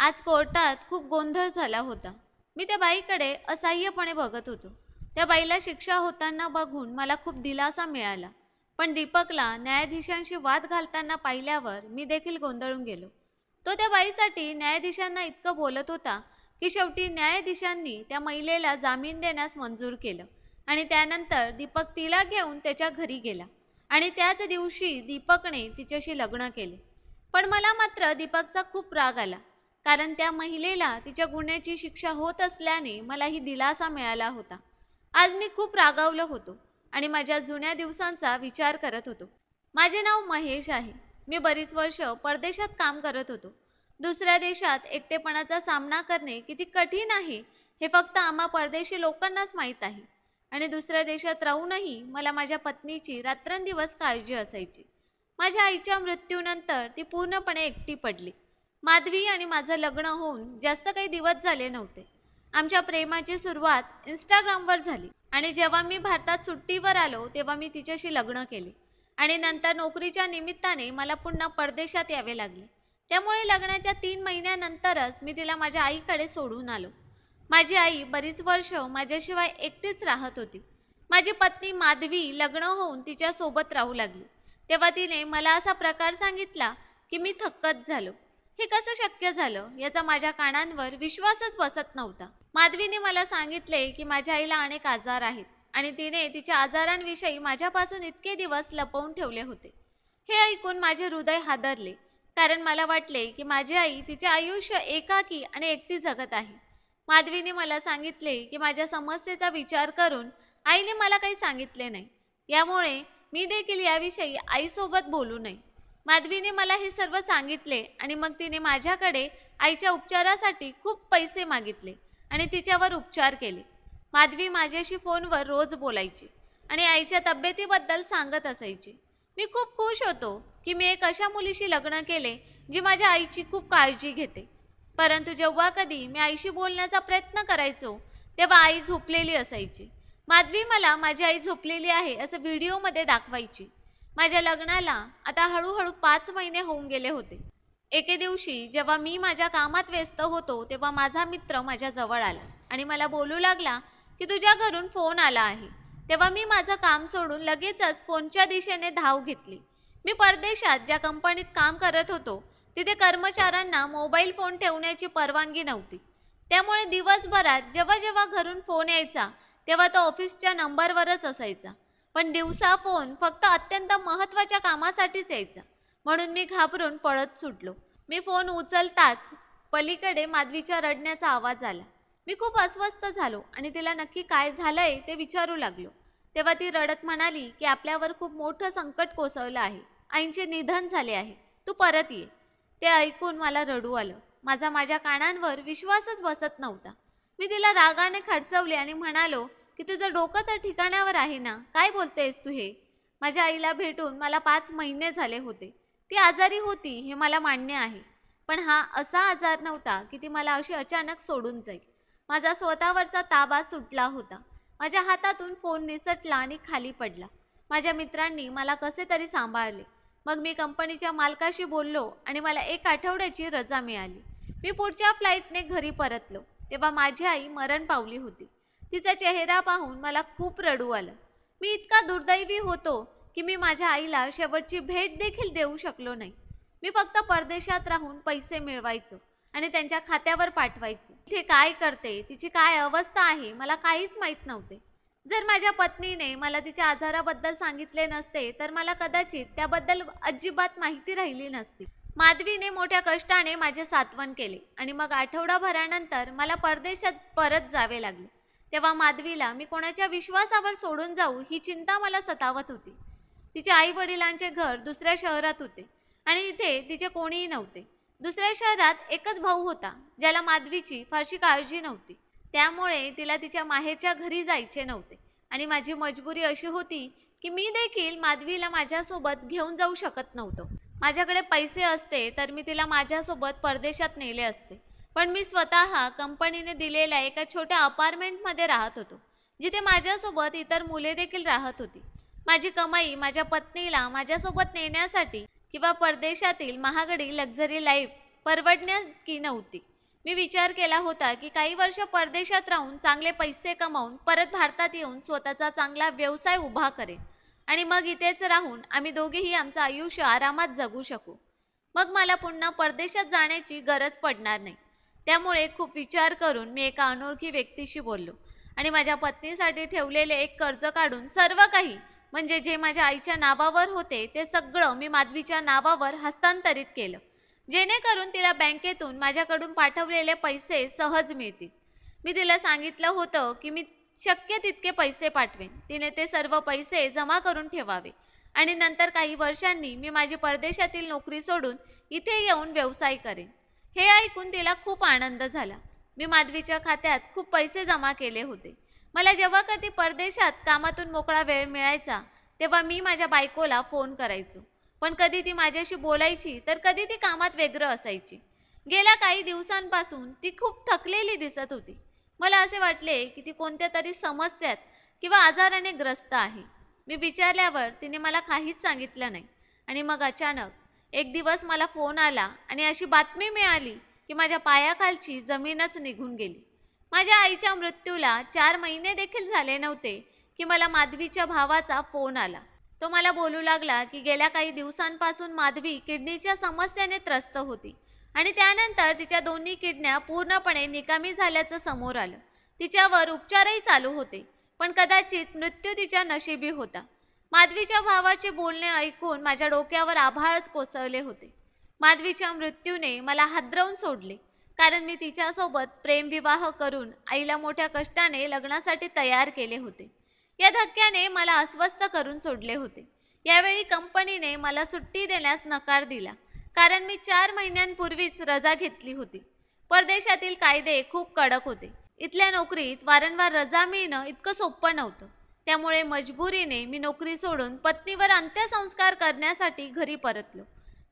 आज कोर्टात खूप गोंधळ झाला होता. मी त्या बाईकडे असह्यपणे बघत होतो. त्या बाईला शिक्षा होताना बघून मला खूप दिलासा मिळाला. पण दीपकला न्यायाधीशांशी वाद घालताना पाहिल्यावर मी देखील गोंधळून गेलो. तो त्या बाईसाठी न्यायाधीशांना इतकं बोलत होता की शेवटी न्यायाधीशांनी त्या महिलेला जामीन देण्यास मंजूर केलं आणि त्यानंतर दीपक तिला घेऊन त्याच्या घरी गेला आणि त्याच दिवशी दीपकने तिच्याशी लग्न केले. पण मला मात्र दीपकचा खूप राग आला. कारण त्या महिलेला तिच्या गुन्ह्याची शिक्षा होत असल्याने मलाही दिलासा मिळाला होता. आज मी खूप रागावलं होतो आणि माझ्या जुन्या दिवसांचा विचार करत होतो. माझे नाव महेश आहे. मी बरीच वर्ष परदेशात काम करत होतो. दुसऱ्या देशात एकटेपणाचा सामना करणे किती कठीण आहे हे फक्त आम्हा परदेशी लोकांनाच माहीत आहे. आणि दुसऱ्या देशात राहूनही मला माझ्या पत्नीची रात्रंदिवस काळजी असायची. माझ्या आईच्या मृत्यूनंतर ती पूर्णपणे एकटी पडली. माधवी आणि माझं लग्न होऊन जास्त काही दिवस झाले नव्हते. आमच्या प्रेमाची सुरुवात इंस्टाग्रामवर झाली आणि जेव्हा मी भारतात सुट्टीवर आलो तेव्हा मी तिच्याशी लग्न केले. आणि नंतर नोकरीच्या निमित्ताने मला पुन्हा परदेशात यावे लागले. त्यामुळे लग्नाच्या तीन महिन्यानंतरच मी तिला माझ्या आईकडे सोडून आलो. माझी आई बरीच वर्ष माझ्याशिवाय एकटीच राहत होती. माझी पत्नी माधवी लग्न होऊन तिच्यासोबत राहू लागली. तेव्हा तिने मला असा प्रकार सांगितला की मी थक्कच झालो. हे कसं शक्य झालं याचा माझ्या कानांवर विश्वासच बसत नव्हता. माधवीने मला सांगितले की माझ्या आईला अनेक आजार आहेत आणि तिने तिच्या आजारांविषयी माझ्यापासून इतके दिवस लपवून ठेवले होते. हे ऐकून माझे हृदय हादरले कारण मला वाटले की माझी आई तिचे आयुष्य एकाकी आणि एकटी जगत आहे. माधवीने मला सांगितले की माझ्या समस्येचा विचार करून आईने मला काही सांगितले नाही. यामुळे मी देखील याविषयी आईसोबत बोलू नये. माधवीने मला हे सर्व सांगितले आणि मग तिने माझ्याकडे आईच्या उपचारासाठी खूप पैसे मागितले आणि तिच्यावर उपचार केले. माधवी माझ्याशी फोनवर रोज बोलायची आणि आईच्या तब्येतीबद्दल सांगत असायची. मी खूप खुश होतो की मी एक अशा मुलीशी लग्न केले जी माझ्या आईची खूप काळजी घेते. परंतु जेव्हा कधी मी आईशी बोलण्याचा प्रयत्न करायचो तेव्हा आई झोपलेली असायची. माधवी मला माझी आई झोपलेली आहे असं व्हिडिओमध्ये दाखवायची. माझ्या लग्नाला आता हळूहळू पाच महिने होऊन गेले होते. एके दिवशी जेव्हा मी माझ्या कामात व्यस्त होतो तेव्हा माझा मित्र माझ्या जवळ आला आणि मला बोलू लागला की तुझ्या घरून फोन आला आहे. तेव्हा मी माझं काम सोडून लगेचच फोनच्या दिशेने धाव घेतली. मी परदेशात ज्या कंपनीत काम करत होतो तिथे कर्मचाऱ्यांना मोबाईल फोन ठेवण्याची परवानगी नव्हती. त्यामुळे दिवसभरात जेव्हा जेव्हा घरून फोन यायचा तेव्हा तो ऑफिसच्या नंबरवरच असायचा. पण दिवसा फोन फक्त अत्यंत महत्त्वाच्या कामासाठीच यायचा. म्हणून मी घाबरून पळत सुटलो. मी फोन उचलताच पलीकडे माधवीच्या रडण्याचा आवाज आला. मी खूप अस्वस्थ झालो आणि तिला नक्की काय झालंय ते विचारू लागलो. तेव्हा ती रडत म्हणाली की आपल्यावर खूप मोठं संकट कोसळलं आहे. आईंचे निधन झाले आहे. तू परत ये. ते ऐकून मला रडू आलं. माझा माझ्या कानांवर विश्वासच बसत नव्हता. मी तिला रागाने खडचवले आणि म्हणालो की तुझं डोकं तर ठिकाणावर आहे ना? काय बोलतेस तू हे? माझ्या आईला भेटून मला पाच महिने झाले होते. ती आजारी होती हे मला मान्य आहे. पण हा असा आजार नव्हता की ती मला अशी अचानक सोडून जाईल. माझा स्वतःवरचा ताबा सुटला होता. माझ्या हातातून फोन निसटला आणि खाली पडला. माझ्या मित्रांनी मला कसे तरी सांभाळले. मग मी कंपनीच्या मालकाशी बोललो आणि मला एक आठवड्याची रजा मिळाली. मी पुढच्या फ्लाईटने घरी परतलो. तेव्हा माझी आई मरण पावली होती. तिचा चेहरा पाहून मला खूप रडू आलं. मी इतका दुर्दैवी होतो की मी माझ्या आईला शेवटची भेट देखील देऊ शकलो नाही. मी फक्त परदेशात राहून पैसे मिळवायचो आणि त्यांच्या खात्यावर पाठवायचो. इथे काय करते तिची काय अवस्था आहे मला काहीच माहीत नव्हते. जर माझ्या पत्नीने मला तिच्या आजाराबद्दल सांगितले नसते तर मला कदाचित त्याबद्दल अजिबात माहिती राहिली नसती. माधवीने मोठ्या कष्टाने माझे सात्वन केले आणि मग आठवडाभरानंतर मला परदेशात परत जावे लागले. तेव्हा माधवीला मी कोणाच्या विश्वासावर सोडून जाऊ ही चिंता मला सतावत होती. तिच्या आई वडिलांचे घर दुसऱ्या शहरात होते आणि इथे तिचे कोणीही नव्हते. दुसऱ्या शहरात एकच भाऊ होता ज्याला माधवीची फारशी काळजी नव्हती. त्यामुळे तिला तिच्या माहेरच्या घरी जायचे नव्हते आणि माझी मजबुरी अशी होती की मी देखील माधवीला माझ्यासोबत घेऊन जाऊ शकत नव्हतो. माझ्याकडे पैसे असते तर मी तिला माझ्यासोबत परदेशात नेले असते. पण मी स्वतः कंपनीने दिलेल्या एका छोट्या अपार्टमेंटमध्ये राहत होतो जिथे माझ्यासोबत इतर मुले देखील राहत होती. माझी कमाई माझ्या पत्नीला माझ्यासोबत नेण्यासाठी किंवा परदेशातील महागडी लक्झरी लाईफ परवडण्या की नव्हती. मी विचार केला होता की काही वर्ष परदेशात राहून चांगले पैसे कमावून परत भारतात येऊन स्वतःचा चांगला व्यवसाय उभा करेन आणि मग इथेच राहून आम्ही दोघेही आमचं आयुष्य आरामात जगू शकू. मग मला पुन्हा परदेशात जाण्याची गरज पडणार नाही. त्यामुळे खूप विचार करून मी एका अनोळखी व्यक्तीशी बोललो. आणि माझ्या पत्नीसाठी ठेवलेले एक कर्ज काढून सर्व काही म्हणजे जे माझ्या आईच्या नावावर होते ते सगळं मी माधवीच्या नावावर हस्तांतरित केलं. जेणेकरून तिला बँकेतून माझ्याकडून पाठवलेले पैसे सहज मिळतील. मी तिला सांगितलं होतं की मी शक्य तितके पैसे पाठवेन. तिने ते सर्व पैसे जमा करून ठेवावे. आणि नंतर काही वर्षांनी मी माझी परदेशातील नोकरी सोडून इथे येऊन व्यवसाय करेन. हे ऐकून तिला खूप आनंद झाला. मी माधवीच्या खात्यात खूप पैसे जमा केले होते. मला जेव्हा कधी परदेशात कामातून मोकळा वेळ मिळायचा तेव्हा मी माझ्या बायकोला फोन करायचो. पण कधी ती माझ्याशी बोलायची तर कधी ती कामात व्यग्र असायची. गेल्या काही दिवसांपासून ती खूप थकलेली दिसत होती. मला असे वाटले की ती कोणत्या तरी समस्यात किंवा आजाराने ग्रस्त आहे. मी विचारल्यावर तिने मला काहीच सांगितलं नाही. आणि मग अचानक एक दिवस मला फोन आला आणि अशी बातमी मिळाली की माझ्या पायाखालची जमीनच निघून गेली. माझ्या आईच्या मृत्यूला चार महिने देखील झाले नव्हते की मला माधवीच्या भावाचा फोन आला. तो मला बोलू लागला की गेल्या काही दिवसांपासून माधवी किडनीच्या समस्येने त्रस्त होती आणि त्यानंतर तिच्या दोन्ही किडन्या पूर्णपणे निकामी झाल्याचं समोर आलं. तिच्यावर उपचारही चालू होते पण कदाचित मृत्यू तिच्या नशिबी होता. माधवीच्या भावाचे बोलणे ऐकून माझ्या डोक्यावर आभाळच कोसळले होते. माधवीच्या मृत्यूने मला हादरवून सोडले. कारण मी तिच्यासोबत प्रेमविवाह करून आईला मोठ्या कष्टाने लग्नासाठी तयार केले होते. या धक्क्याने मला अस्वस्थ करून सोडले होते. यावेळी कंपनीने मला सुट्टी देण्यास नकार दिला. कारण मी चार महिन्यांपूर्वीच रजा घेतली होती. परदेशातील कायदे खूप कडक होते. इथल्या नोकरीत वारंवार रजा मिळणं इतकं सोपं नव्हतं. त्यामुळे मजबुरीने मी नोकरी सोडून पत्नीवर अंत्यसंस्कार करण्यासाठी घरी परतलो.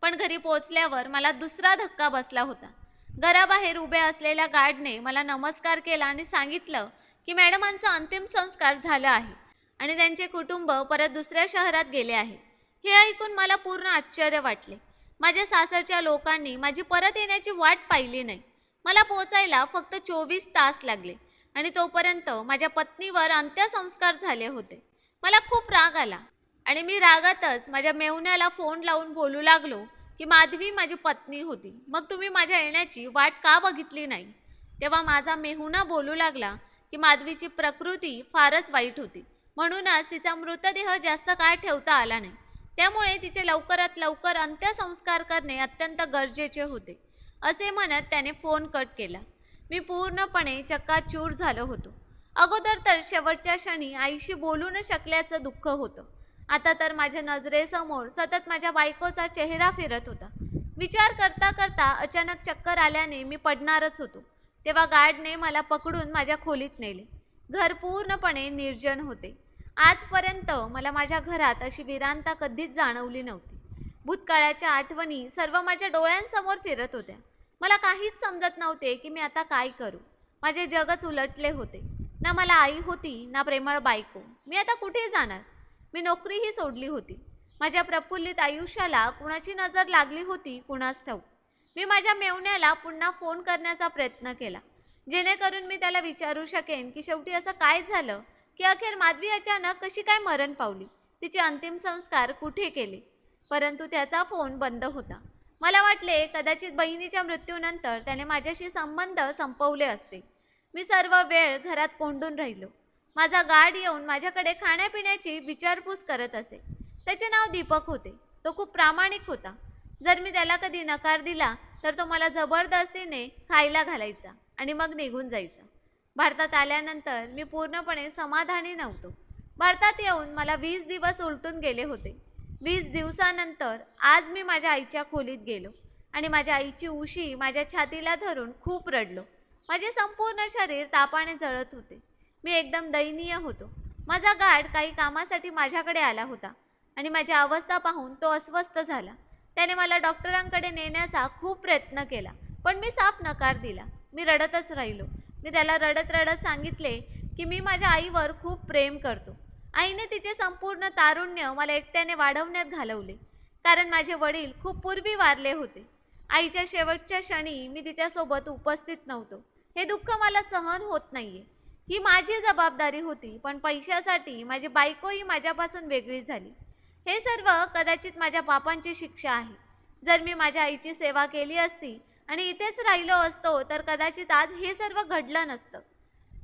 पण घरी पोचल्यावर मला दुसरा धक्का बसला होता. घराबाहेर उभ्या असलेल्या गार्डने मला नमस्कार केला आणि सांगितलं की मॅडमांचा अंतिम संस्कार झाला आहे आणि त्यांचे कुटुंब परत दुसऱ्या शहरात गेले आहे. हे ऐकून मला पूर्ण आश्चर्य वाटले. माझ्या सासरच्या लोकांनी माझी परत येण्याची वाट पाहिली नाही. मला पोचायला फक्त चोवीस तास लागले. आणि तोपर्यंत माझ्या पत्नीवर अंत्यसंस्कार झाले होते. मला खूप राग आला आणि मी रागातच माझ्या मेवण्याला फोन लावून बोलू लागलो की माधवी माझी पत्नी होती. मग तुम्ही माझ्या येण्याची वाट का बघितली नाही? तेव्हा माझा मेहुणा बोलू लागला की माधवीची प्रकृती फारच वाईट होती. म्हणूनच तिचा मृतदेह जास्त काळ ठेवता आला नाही. त्यामुळे तिचे लवकरात लवकर अंत्यसंस्कार करणे अत्यंत गरजेचे होते. असे म्हणत त्याने फोन कट केला. मी पूर्णपणे चक्काचूर झालो होतो. अगोदर तर शेवटच्या क्षणी आईशी बोलू न शकल्याचं दुःख होतं. आता तर माझ्या नजरेसमोर सतत माझ्या बायकोचा चेहरा फिरत होता. विचार करता करता अचानक चक्कर आल्याने मी पडणारच होतो. तेव्हा गार्डने मला पकडून माझ्या खोलीत नेले. घर पूर्णपणे निर्जन होते. आजपर्यंत मला माझ्या घरात अशी विरांता कधीच जाणवली नव्हती. भूतकाळाच्या आठवणी सर्व माझ्या डोळ्यांसमोर फिरत होत्या. मला काहीच समजत नव्हते की मी आता काय करू. माझे जगच उलटले होते. ना मला आई होती ना प्रेमळ बायको. मी आता कुठे जाणार? मी नोकरीही सोडली होती. माझ्या प्रफुल्लित आयुष्याला कुणाची नजर लागली होती कुणास ठाऊक. मी माझ्या मेवण्याला पुन्हा फोन करण्याचा प्रयत्न केला. जेणेकरून मी त्याला विचारू शकेन की शेवटी असं काय झालं? की अखेर माधवी अचानक कशी काय मरण पावली? तिचे अंतिम संस्कार कुठे केले? परंतु त्याचा फोन बंद होता. मला वाटले कदाचित बहिणीच्या मृत्यूनंतर त्याने माझ्याशी संबंध संपवले असते मी सर्व वेळ घरात कोंडून राहिलो. माझा गार्ड येऊन माझ्याकडे खाण्यापिण्याची विचारपूस करत असे. त्याचे नाव दीपक होते. तो खूप प्रामाणिक होता. जर मी त्याला कधी नकार दिला तर तो मला जबरदस्तीने खायला घालायचा आणि मग निघून जायचा. भारतात आल्यानंतर मी पूर्णपणे समाधानी नव्हतो. भारतात येऊन मला वीस दिवस उलटून गेले होते. वीस दिवसानंतर आज मी माझ्या आईच्या खोलीत गेलो आणि माझ्या आईची उशी माझ्या छातीला धरून खूप रडलो. माझे संपूर्ण शरीर तापाने जळत होते. मी एकदम दयनीय होतो. माझा गार्ड काही कामासाठी माझ्याकडे आला होता आणि माझी अवस्था पाहून तो अस्वस्थ झाला. त्याने मला डॉक्टरांकडे नेण्याचा खूप प्रयत्न केला पण मी साफ नकार दिला. मी रडतच राहिलो. मी त्याला रडत रडत सांगितले की मी माझ्या आईवर खूप प्रेम करतो. आईने तिचे संपूर्ण तारुण्य मला एकट्याने वाढवण्यात घालवले. कारण माझे वडील खूप पूर्वी वारले होते. आईच्या शेवटच्या क्षणी मी तिच्यासोबत उपस्थित नव्हतो. हे दुःख मला सहन होत नाहीये. ही माझी जबाबदारी होती पण पैशासाठी माझी बायकोही माझ्यापासून वेगळी झाली. हे सर्व कदाचित माझ्या पापांची शिक्षा आहे. जर मी माझ्या आईची सेवा केली असती आणि इथेच राहिलो असतो तर कदाचित आज हे सर्व घडलं नसतं.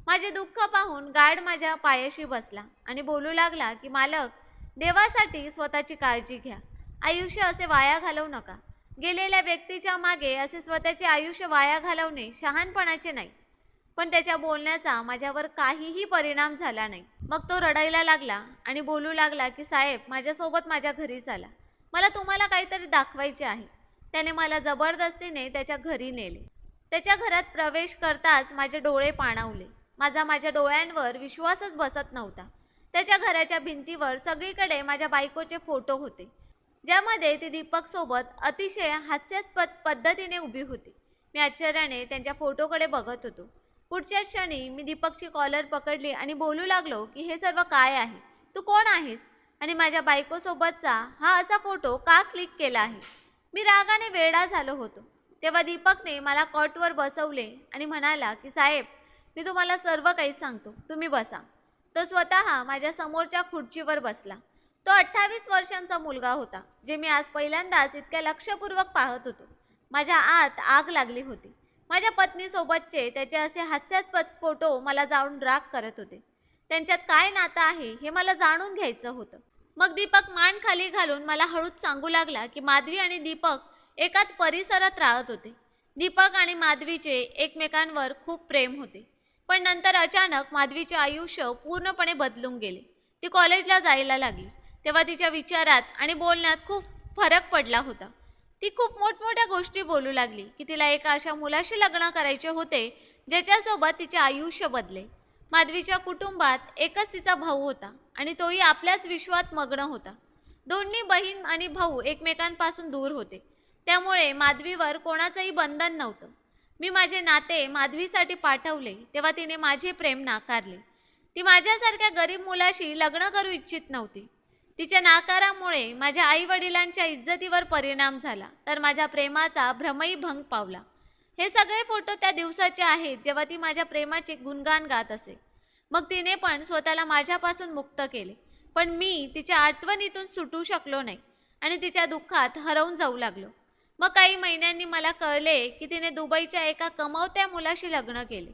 माझे दुःख पाहून गार्ड माझ्या पायाशी बसला आणि बोलू लागला की मालक देवासाठी स्वतःची काळजी घ्या. आयुष्य असे वाया घालवू नका. गेलेल्या व्यक्तीच्या मागे असे स्वतःचे आयुष्य वाया घालवणे शहाणपणाचे नाही. पण त्याच्या बोलण्याचा माझ्यावर काहीही परिणाम झाला नाही. मग तो रडायला लागला आणि बोलू लागला की साहेब माझ्यासोबत माझ्या घरी चला. मला तुम्हाला काहीतरी दाखवायचे आहे. त्याने मला जबरदस्तीने त्याच्या घरी नेले. त्याच्या घरात प्रवेश करताच माझे डोळे पाणावले. माझा माझ्या डोळ्यांवर विश्वासच बसत नव्हता. त्याच्या घराच्या भिंतीवर सगळीकडे माझ्या बायकोचे फोटो होते ज्यामध्ये ती दीपकसोबत अतिशय हास्यास्पद पद्धतीने उभी होती. मी आश्चर्याने त्यांच्या फोटोकडे बघत होतो. पुढच्या क्षणी मी दीपकची कॉलर पकडली आणि बोलू लागलो की हे सर्व काय आहे? तू कोण आहेस? आणि माझ्या बायकोसोबतचा हा असा फोटो का क्लिक केला आहे? मी रागाने वेडा झालो होतो. तेव्हा दीपकने मला कॉटवर बसवले आणि म्हणाला की साहेब मी तुम्हाला सर्व काही सांगतो. तुम्ही बसा. तो स्वतः माझ्या समोरच्या खुर्चीवर बसला. तो अठ्ठावीस वर्षांचा मुलगा होता जे मी आज पहिल्यांदाच इतक्या लक्षपूर्वक पाहत होतो. माझ्या आत आग लागली होती. माझ्या पत्नीसोबतचे त्याचे असे हास्यास्पद फोटो मला जाऊन राग करत होते. त्यांच्यात काय नातं आहे हे मला जाणून घ्यायचं होतं. मग दीपक मान खाली घालून मला हळूच सांगू लागला की माधवी आणि दीपक एकाच परिसरात राहत होते. दीपक आणि माधवीचे एकमेकांवर खूप प्रेम होते. पण नंतर अचानक माधवीचे आयुष्य पूर्णपणे बदलून गेले. ती कॉलेजला जायला लागली. तेव्हा तिच्या विचारात आणि बोलण्यात खूप फरक पडला होता. ती खूप मोठमोठ्या गोष्टी बोलू लागली की तिला एका अशा मुलाशी लग्न करायचे होते ज्याच्यासोबत तिचे आयुष्य बदले. माधवीच्या कुटुंबात एकच तिचा भाऊ होता आणि तोही आपल्याच विश्वात मग्न होता. दोन्ही बहीण आणि भाऊ एकमेकांपासून दूर होते. त्यामुळे माधवीवर कोणाचंही बंधन नव्हतं. मी माझे नाते माधवीसाठी पाठवले तेव्हा तिने माझे प्रेम नाकारले. ती माझ्यासारख्या गरीब मुलाशी लग्न करू इच्छित नव्हती. तिच्या नाकारामुळे माझ्या आई वडिलांच्या इज्जतीवर परिणाम झाला तर माझ्या प्रेमाचा भ्रमही भंग पावला. हे सगळे फोटो त्या दिवसाचे आहेत जेव्हा ती माझ्या प्रेमाचे गुणगान गात असे. मग तिने पण स्वतःला माझ्यापासून मुक्त केले पण मी तिच्या आठवणीतून सुटू शकलो नाही आणि तिच्या दुःखात हरवून जाऊ लागलो. मग काही महिन्यांनी मला कळले की तिने दुबईच्या एका कमावत्या मुलाशी लग्न केले.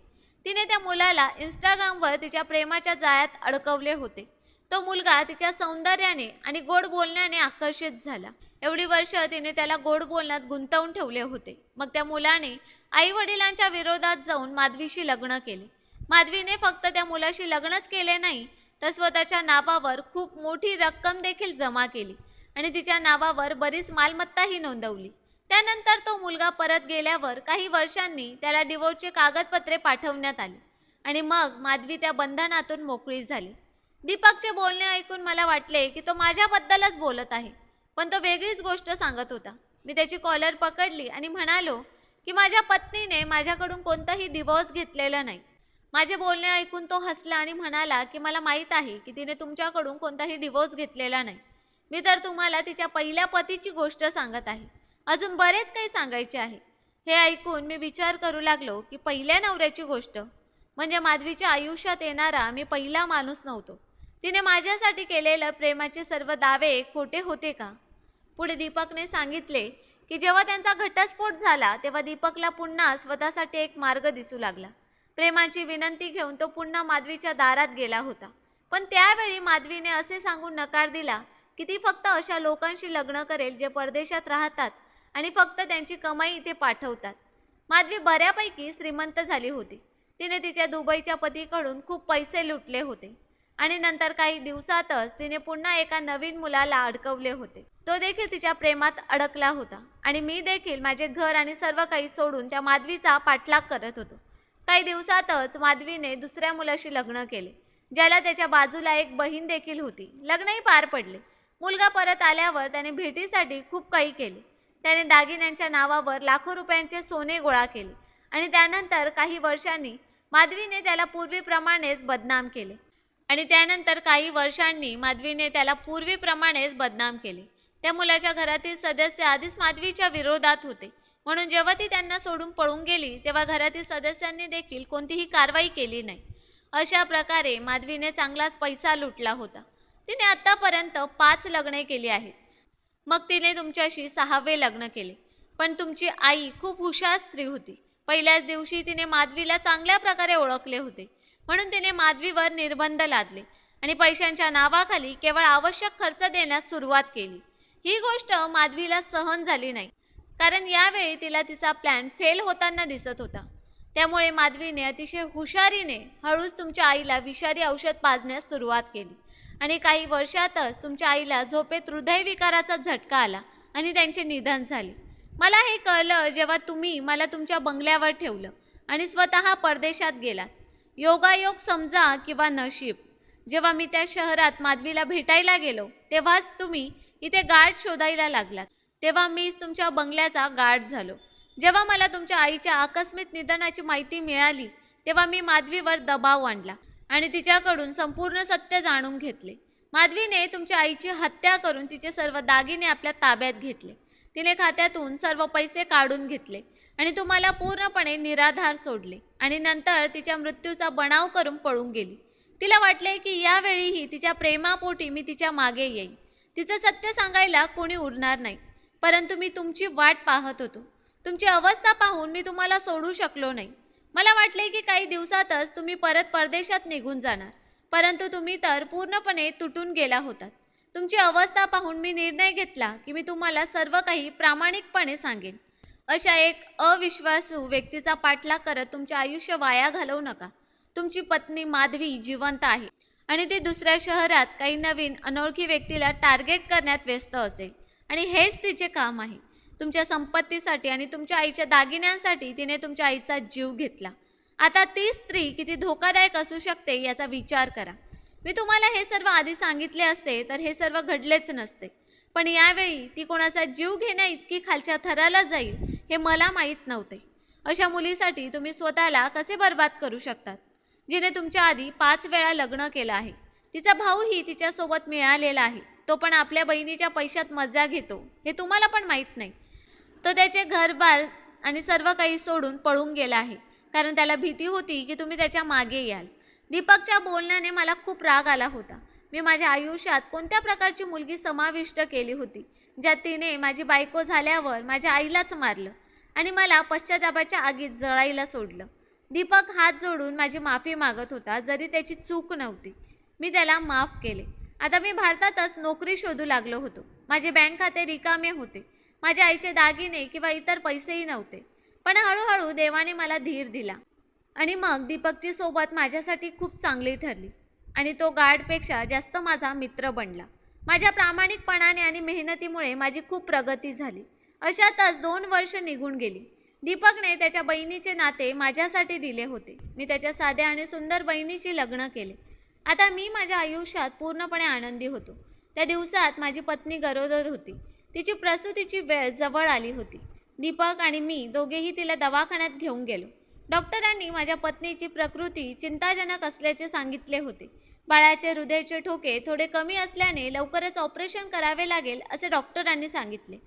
तिने त्या मुलाला इंस्टाग्रामवर तिच्या प्रेमाच्या जाळ्यात अडकवले होते. तो मुलगा तिच्या सौंदर्याने आणि गोड बोलण्याने आकर्षित झाला. एवढी वर्ष तिने त्याला गोड बोलण्यात गुंतवून ठेवले होते. मग त्या मुलाने आई वडिलांच्या विरोधात जाऊन माधवीशी लग्न केले. माधवीने फक्त त्या मुलाशी लग्नच केले नाही तर स्वतःच्या नावावर खूप मोठी रक्कम देखील जमा केली आणि तिच्या नावावर बरीच मालमत्ताही नोंदवली. त्यानंतर तो मुलगा परत गेल्यावर काही वर्षांनी त्याला डिवोर्सचे कागदपत्रे पाठवण्यात आली आणि मग माधवी त्या बंधनातून मोकळी झाली. दीपकचे बोलणे ऐकून मला वाटले की तो माझ्याबद्दलच बोलत आहे पण तो वेगळीच गोष्ट सांगत होता. मी त्याची कॉलर पकडली आणि म्हणालो की माझ्या पत्नीने माझ्याकडून कोणताही डिवोर्स घेतलेला नाही. माझे बोलणे ऐकून तो हसला आणि म्हणाला की मला माहीत आहे की तिने तुमच्याकडून कोणताही डिवोर्स घेतलेला नाही. मी तर तुम्हाला तिच्या पहिल्या पतीची गोष्ट सांगत आहे. अजून बरेच काही सांगायचे आहे. हे ऐकून मी विचार करू लागलो की पहिल्या नवऱ्याची गोष्ट म्हणजे माधवीच्या आयुष्यात येणारा मी पहिला माणूस नव्हतो. तिने माझ्यासाठी केलेलं प्रेमाचे सर्व दावे खोटे होते का? पुढे दीपकने सांगितले की जेव्हा त्यांचा घटस्फोट झाला तेव्हा दीपकला पुन्हा स्वतःसाठी एक मार्ग दिसू लागला. प्रेमाची विनंती घेऊन तो पुन्हा माधवीच्या दारात गेला होता. पण त्यावेळी माधवीने असे सांगून नकार दिला की ती फक्त अशा लोकांशी लग्न करेल जे परदेशात राहतात आणि फक्त त्यांची कमाई इथे पाठवतात. माधवी बऱ्यापैकी श्रीमंत झाली होती. तिने तिच्या दुबईच्या पतीकडून खूप पैसे लुटले होते. आणि नंतर काही दिवसातच तिने पुन्हा एका नवीन मुलाला अडकवले होते. तो देखील तिच्या प्रेमात अडकला होता. आणि मी देखील माझे घर आणि सर्व काही सोडून त्या माधवीचा पाठलाग करत होतो. काही दिवसातच माधवीने दुसऱ्या मुलाशी लग्न केले ज्याला त्याच्या बाजूला एक बहीण देखील होती. लग्नही पार पडले. मुलगा परत आल्यावर त्याने भेटीसाठी खूप काही केले. त्याने दागिन्यांच्या नावावर लाखो रुपयांचे सोने गोळा केले आणि त्यानंतर काही वर्षांनी माधवीने त्याला पूर्वीप्रमाणेच बदनाम केले. आणि त्यानंतर काही वर्षांनी माधवीने त्याला पूर्वीप्रमाणेच बदनाम केले. त्या मुलाच्या घरातील सदस्य आधीच माधवीच्या विरोधात होते. म्हणून जेव्हा ती त्यांना सोडून पळून गेली तेव्हा घरातील सदस्यांनी देखील कोणतीही कारवाई केली नाही. अशा प्रकारे माधवीने चांगलाच पैसा लुटला होता. तिने आत्तापर्यंत पाच लग्ने केली आहेत. मग तिने तुमच्याशी सहावे लग्न केले. पण तुमची आई खूप हुशार स्त्री होती. पहिल्याच दिवशी तिने माधवीला चांगल्या प्रकारे ओळखले होते. म्हणून तिने माधवीवर निर्बंध लादले आणि पैशांच्या नावाखाली केवळ आवश्यक खर्च देण्यास सुरुवात केली. ही गोष्ट माधवीला सहन झाली नाही. कारण यावेळी तिला तिचा प्लॅन फेल होताना दिसत होता. त्यामुळे माधवीने अतिशय हुशारीने हळूच तुमच्या आईला विषारी औषध पाजण्यास सुरुवात केली. आणि काही वर्षातच तुमच्या आईला झोपेत हृदयविकाराचा झटका आला आणि त्यांचे निधन झाले. मला हे कळलं जेव्हा तुम्ही मला तुमच्या बंगल्यावर ठेवलं आणि स्वतः परदेशात गेलात. योगायोग समजा किंवा नशीब. जेव्हा मी त्या शहरात माधवीला भेटायला गेलो तेव्हाच तुम्ही इथे गार्ड शोधायला लागलात. तेव्हा मीच तुमच्या बंगल्याचा गार्ड झालो. जेव्हा मला तुमच्या आईच्या आकस्मिक निधनाची माहिती मिळाली तेव्हा मी माधवीवर दबाव आणला. आणि तिच्याकडून संपूर्ण सत्य जाणून घेतले. माधवीने तुमच्या आईची हत्या करून तिचे सर्व दागिने आपल्या ताब्यात घेतले. तिने खात्यातून सर्व पैसे काढून घेतले आणि तुम्हाला पूर्णपणे निराधार सोडले आणि नंतर तिच्या मृत्यूचा बनाव करून पळून गेली. तिला वाटले की यावेळीही तिच्या प्रेमापोटी मी तिच्यामागे येईन. तिचं सत्य सांगायला कोणी उरणार नाही. परंतु मी तुमची वाट पाहत होतो. तुमची अवस्था पाहून मी तुम्हाला सोडू शकलो नाही. मला वाटले की काही दिवसातच तुम्ही परत परदेशात निघून जाणार. परंतु तुम्ही तर पूर्णपणे तुटून गेला होतात. तुमची अवस्था पाहून मी निर्णय घेतला की मी तुम्हाला सर्व काही प्रामाणिकपणे सांगेन. अशा एक अविश्वासू व्यक्तीचा पाठलाग करत तुमचे आयुष्य वाया घालवू नका. तुमची पत्नी माधवी जिवंत आहे आणि ती दुसऱ्या शहरात काही नवीन अनोळखी व्यक्तीला टार्गेट करण्यात व्यस्त असेल. आणि हेच तिचे काम आहे. तुमच्या संपत्तीसाठी आणि तुमच्या आईच्या दागिन्यांसाठी तिने तुमच्या आईचा जीव घेतला. आता ती स्त्री किती धोकादायक असू शकते याचा विचार करा. मी तुम्हाला हे सर्व आधी सांगितले असते तर हे सर्व घडलेच नसते. पण यावेळी ती कोणाचा जीव घेण्या इतकी खालच्या थराला जाईल हे मला माहीत नव्हते. अशा मुलीसाठी तुम्ही स्वतःला कसे बर्बाद करू शकतात? जिने तुमच्या आधी पाच वेळा लग्न केलं आहे. तिचा भाऊही तिच्यासोबत मिळालेला आहे. तो पण आपल्या बहिणीच्या पैशात मजा घेतो हे तुम्हाला पण माहीत नाही. तो त्याचे घरबार आणि सर्व काही सोडून पळून गेला आहे. कारण त्याला भीती होती की तुम्ही त्याच्यामागे याल. दीपकच्या बोलण्याने मला खूप राग आला होता. मी माझ्या आयुष्यात कोणत्या प्रकारची मुलगी समाविष्ट केली होती? ज्यात तिने माझी बायको झाल्यावर माझ्या आईलाच मारलं आणि मला पश्चातापाच्या आगीत जळाईला सोडलं. दीपक हात जोडून माझी माफी मागत होता जरी त्याची चूक नव्हती. मी त्याला माफ केले. आता मी भारतातच नोकरी शोधू लागलो होतो. माझे बँक खाते रिकामे होते. माझ्या आईचे दागिने किंवा इतर पैसेही नव्हते. पण हळूहळू देवाने मला धीर दिला आणि मग दीपकची सोबत माझ्यासाठी खूप चांगली ठरली आणि तो गार्डपेक्षा जास्त माझा मित्र बनला. माझ्या प्रामाणिकपणाने आणि मेहनतीमुळे माझी खूप प्रगती झाली. अशातच दोन वर्ष निघून गेली. दीपकने त्याच्या बहिणीचे नाते माझ्यासाठी दिले होते. मी त्याच्या साध्या आणि सुंदर बहिणीची लग्न केले. आता मी माझ्या आयुष्यात पूर्णपणे आनंदी होतो. त्या दिवसात माझी पत्नी गरोदर होती. तिची प्रसूतीची वेळ जवळ आली होती. दीपक आणि मी दोघेही तिला दवाखान्यात घेऊन गेलो. डॉक्टरांनी माझ्या पत्नीची प्रकृती चिंताजनक असल्याचे सांगितले होते. बाळाचे हृदयाचे ठोके थोडे कमी असल्याने लवकरच ऑपरेशन करावे लागेल असे डॉक्टरांनी सांगितले.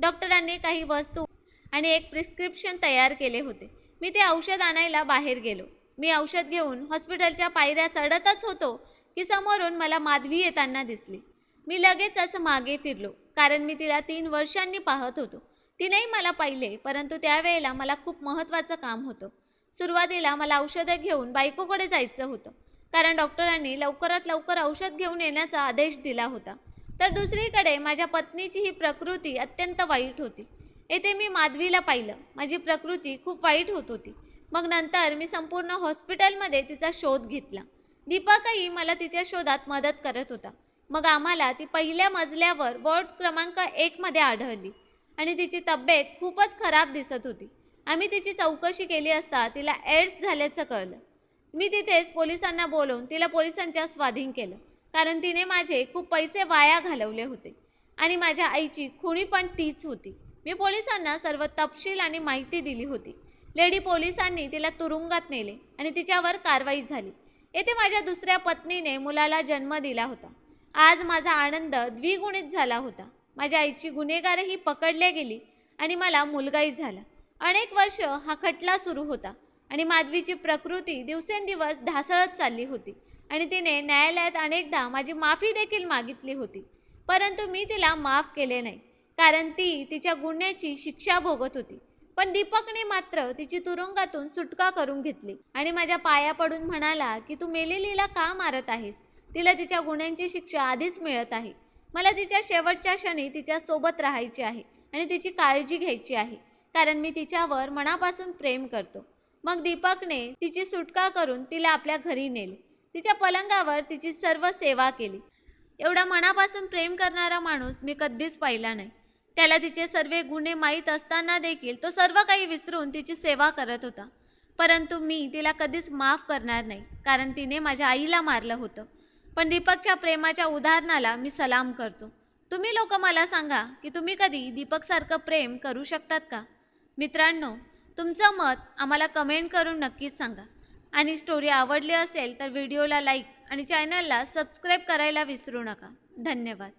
डॉक्टरांनी काही वस्तू आणि एक प्रिस्क्रिप्शन तयार केले होते. मी ते औषध आणायला बाहेर गेलो. मी औषध घेऊन हॉस्पिटलच्या पायऱ्या चढतच होतो की समोरून मला माधवी येताना दिसली. मी लगेचच मागे फिरलो. कारण मी तिला तीन वर्षांनी पाहत होतो. तिनेही मला पाहिले परंतु त्यावेळेला मला खूप महत्त्वाचं काम होतं. सुरुवातीला मला औषधं घेऊन बायकोकडे जायचं होतं कारण डॉक्टरांनी लवकरात लवकर औषध घेऊन येण्याचा आदेश दिला होता. तर दुसरीकडे माझ्या पत्नीची ही प्रकृती अत्यंत वाईट होती. येथे मी माधवीला पाहिलं. माझी प्रकृती खूप वाईट होत होती. मग नंतर मी संपूर्ण हॉस्पिटलमध्ये तिचा शोध घेतला. दीपकही मला तिच्या शोधात मदत करत होता. मग आम्हाला ती पहिल्या मजल्यावर वॉर्ड क्रमांक एकमध्ये आढळली. आणि तिची तब्येत खूपच खराब दिसत होती. आम्ही तिची चौकशी केली असता तिला एड्स झाल्याचं कळलं. मी तिथेच पोलिसांना बोलवून तिला पोलिसांच्या स्वाधीन केलं. कारण तिने माझे खूप पैसे वाया घालवले होते. आणि माझ्या आईची खुणी पण तीच होती. मी पोलिसांना सर्व तपशील आणि माहिती दिली होती. लेडी पोलिसांनी तिला तुरुंगात नेले आणि तिच्यावर कारवाई झाली. येथे माझ्या दुसऱ्या पत्नीने मुलाला जन्म दिला होता. आज माझा आनंद द्विगुणित झाला होता. माझ्या आईची गुन्हेगारही पकडल्या गेली आणि मला मुलगाही झाला. अनेक वर्ष हा खटला सुरू होता आणि माधवीची प्रकृती दिवसेंदिवस ढासळत चालली होती आणि तिने न्यायालयात अनेकदा माझी माफी देखील मागितली होती. परंतु मी तिला माफ केले नाही कारण ती तिच्या गुन्ह्याची शिक्षा भोगत होती. पण दीपकने मात्र तिची तुरुंगातून सुटका करून घेतली आणि माझ्या पाया पडून म्हणाला की तू मेलेलीला का मारत आहेस? तिला तिच्या गुन्ह्यांची शिक्षा आधीच मिळत आहे. मला तिच्या शेवटच्या क्षणी तिच्या सोबत राहायचे आहे आणि तिची काळजी घ्यायची आहे कारण मी तिच्यावर मनापासून प्रेम करतो. मग दीपकने तिची सुटका करून तिला आपल्या घरी नेले. तिच्या पलंगावर तिची सर्व सेवा केली. एवढा मनापासून प्रेम करणारा माणूस मी कधीच पाहिला नाही. त्याला तिचे सर्व गुन्हे माहीत असताना देखील तो सर्व काही विसरून तिची सेवा करत होता. परंतु मी तिला कधीच माफ करणार नाही कारण तिने माझ्या आईला मारलं होतं. पण दीपकच्या प्रेमाच्या उदाहरणाला मी सलाम करतो. तुम्ही लोक मला सांगा की तुम्ही कधी दीपकसारखं प्रेम करू शकतात का? मित्रांनो तुमचं मत आम्हाला कमेंट करून नक्कीच सांगा. आणि स्टोरी आवडली असेल तर व्हिडिओला लाईक आणि चॅनलला सबस्क्राईब करायला विसरू नका. धन्यवाद.